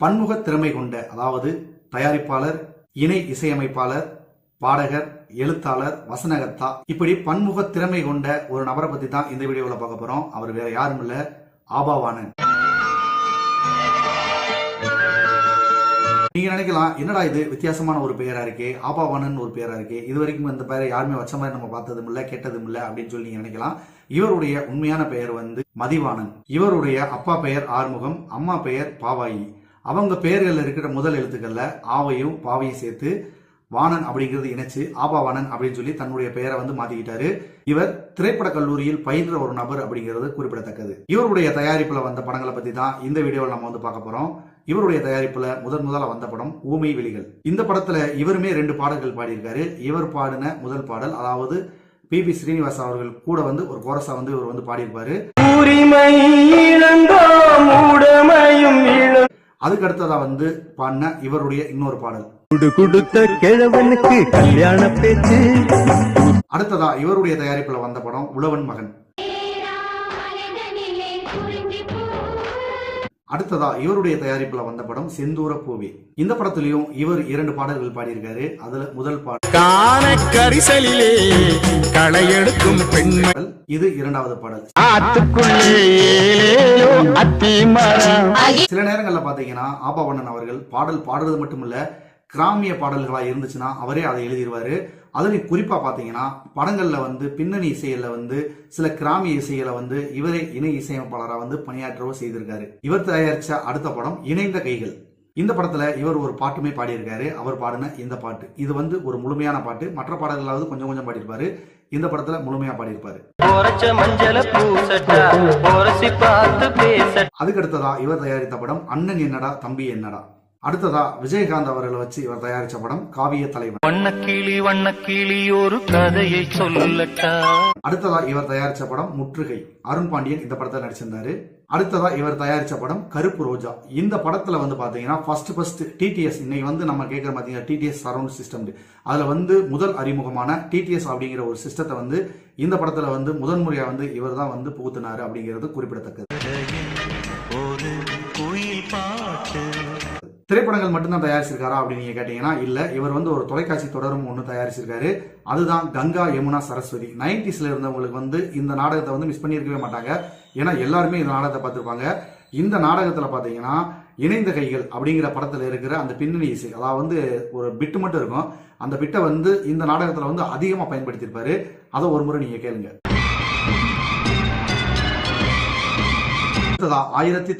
பன்முக திறமை கொண்ட அதாவது தயாரிப்பாளர் இணை இசையமைப்பாளர் பாடகர் எழுத்தாளர் வசனகர்த்தா இப்படி பன்முக திறமை கொண்ட ஒரு நபரை பத்தி தான் இந்த வீடியோவில் பார்க்க போறோம். அவர் வேற யாரும் இல்ல. ஆபாவானன். நீங்க நினைக்கலாம் என்னடா இது? வித்தியாசமான ஒரு பெயரா இருக்கு. ஆபாவானன் ஒரு பெயரா இருக்கு. இது வரைக்கும் இந்த பெயரை யாருமே வச்ச மாதிரி நம்ம பார்த்ததும் இல்ல கேட்டதும் இல்ல அப்படின்னு சொல்லி நீங்க நினைக்கலாம். இவருடைய உண்மையான பெயர் வந்து மதிவானன் இவருடைய அப்பா பெயர் ஆறுமுகம் அம்மா பெயர் பாவாயி. அவங்க பெயர்களில் இருக்கிற முதல் எழுத்துக்கள்ல ஆவையும் பாவையும் சேர்த்து வாணன் அப்படிங்கிறது இணைச்சு ஆபாவாணன் அப்படின்னு சொல்லி தன்னுடைய பெயரை வந்து மாத்திக்கிட்டாரு. இவர் திரைப்பட கல்லூரியில் பயின்ற ஒரு நபர் அப்படிங்கிறது குறிப்பிடத்தக்கது. இவருடைய தயாரிப்புல வந்த படங்களை பத்தி தான் இந்த வீடியோவில் நம்ம வந்து பார்க்க போறோம். இவருடைய தயாரிப்புல முதன் முதல்ல வந்த படம் ஊமை விழிகள். இந்த படத்துல இவருமே ரெண்டு பாடல்கள் பாடியிருக்காரு. இவர் பாடின முதல் பாடல் அதாவது பி. பி. ஸ்ரீனிவாஸ் அவர்கள் கூட வந்து ஒரு கோரஸா வந்து இவர் வந்து பாடியிருப்பாரு. உரிமை இழந்தோம் உடமையும் அதுக்கு அடுத்ததா வந்து பாடின இவருடைய இன்னொரு பாடல். அடுத்ததா இவருடைய தயாரிப்புல வந்த படம் உழவன் மகன். அடுத்ததா இவருடைய தயாரிப்புல வந்த படம் செந்தூர பூவே. இந்த படத்திலையும் இவர் இரண்டு பாடல்கள் பாடியிருக்காரு. அதுல முதல் பாடல் காண கரிசலிலே களை எடுக்கும் பெண்மை இது இரண்டாவது பாடல். சில நேரங்கள்ல பாத்தீங்கன்னா ஆபாவண்ணன் அவர்கள் பாடல் பாடுறது மட்டும் இல்ல கிராமிய பாடல்களா இருந்துச்சுன்னா அவரே அதை எழுதிடுவாரு அதுலயும் குறிப்பா பாத்தீங்கன்னா படங்கள்ல வந்து பின்னணி இசையில வந்து சில கிராமிய இசைகளை வந்து இவரே இணை இசையமைப்பாளரா வந்து பணியாற்றவோ செய்திருக்காரு. இவர் தயாரிச்ச அடுத்த படம் இணைந்த கைகள். இந்த படத்துல இவர் ஒரு பாட்டுமே பாடியிருக்காரு. அவர் பாடின இந்த பாட்டு. இது வந்து ஒரு முழுமையான பாட்டு. மற்ற பாடல்களாவது கொஞ்சம் கொஞ்சம் பாடியிருப்பாரு. இந்த படத்துல முழுமையா பாடியிருப்பாரு. போரச்ச மஞ்சள பூசட்டா போரசி பார்த்து பேச அதுக்கு அடுத்ததா இவர் தயாரித்த படம் அண்ணன் என்னடா தம்பி என்னடா. அடுத்ததா விஜயகாந்த் அவர்களை வச்சு இவர் தயாரிச்ச படம் காவிய தலைவன். வண்ணக்கிளி வண்ணக்கிளி ஒரு கதையை சொல்லட்டா? அடுத்ததா இவர் தயாரிச்ச படம் முற்றுகை. அருண் பாண்டியன் இந்த படத்தை நடிச்சிருந்தாரு. அடுத்ததா இவர் தயாரிச்ச படம் கருப்பு ரோஜா. இந்த படத்துல வந்து பாத்தீங்கன்னா ஃபர்ஸ்ட் ஃபர்ஸ்ட் டிடிஎஸ் இன்னைக்கு வந்து நம்ம கேட்கற பாத்தீங்கன்னா டிடிஎஸ் சரௌண்ட் சிஸ்டம் அதுல வந்து முதல் அறிமுகமான டிடிஎஸ் அப்படிங்கிற ஒரு சிஸ்டத்தை வந்து இந்த படத்துல வந்து முதன் முறையா வந்து இவர் தான் வந்து புகுத்தினாரு அப்படிங்கிறது குறிப்பிடத்தக்கது. ஒரு குயில் பாட்டு. திரைப்படங்கள் மட்டும்தான் தயாரிச்சிருக்காரா அப்படின்னு நீங்க கேட்டீங்கன்னா இல்ல. இவர் வந்து ஒரு தொலைக்காட்சி தொடரும் ஒன்று தயாரிச்சிருக்காரு. அதுதான் கங்கா யமுனா சரஸ்வதி. நைன்டிஸ்ல இருந்தவங்களுக்கு வந்து இந்த நாடகத்தை வந்து மிஸ் பண்ணியிருக்கவே மாட்டாங்க. ஏன்னா எல்லாருமே இந்த நாடகத்தை பார்த்துருப்பாங்க. இந்த நாடகத்துல பாத்தீங்கன்னா இணைந்த கைகள் அப்படிங்கிற படத்துல இருக்கிற அந்த பின்னணி இசை அதாவது வந்து ஒரு பிட்டு மட்டும் இருக்கும். அந்த பிட்டை வந்து இந்த நாடகத்துல வந்து அதிகமா பயன்படுத்தியிருப்பாரு. அதை ஒரு முறை நீங்க கேளுங்க. ஆயிரத்தி